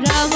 bravo.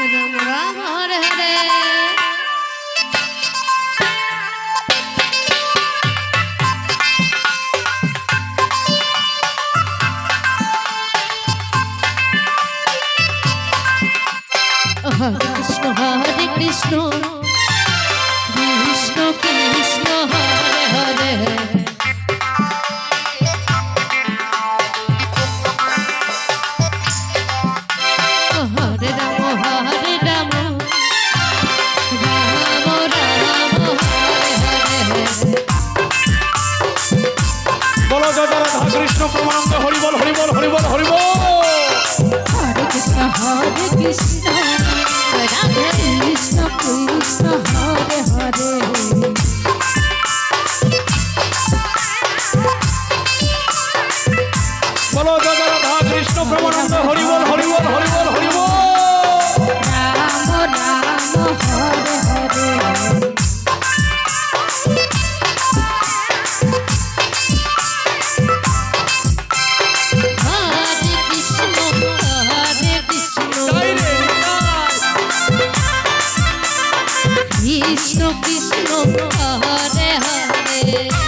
Ram Ram Hare Krishna Hare Krishna. Krishna Krishna Hare Hare.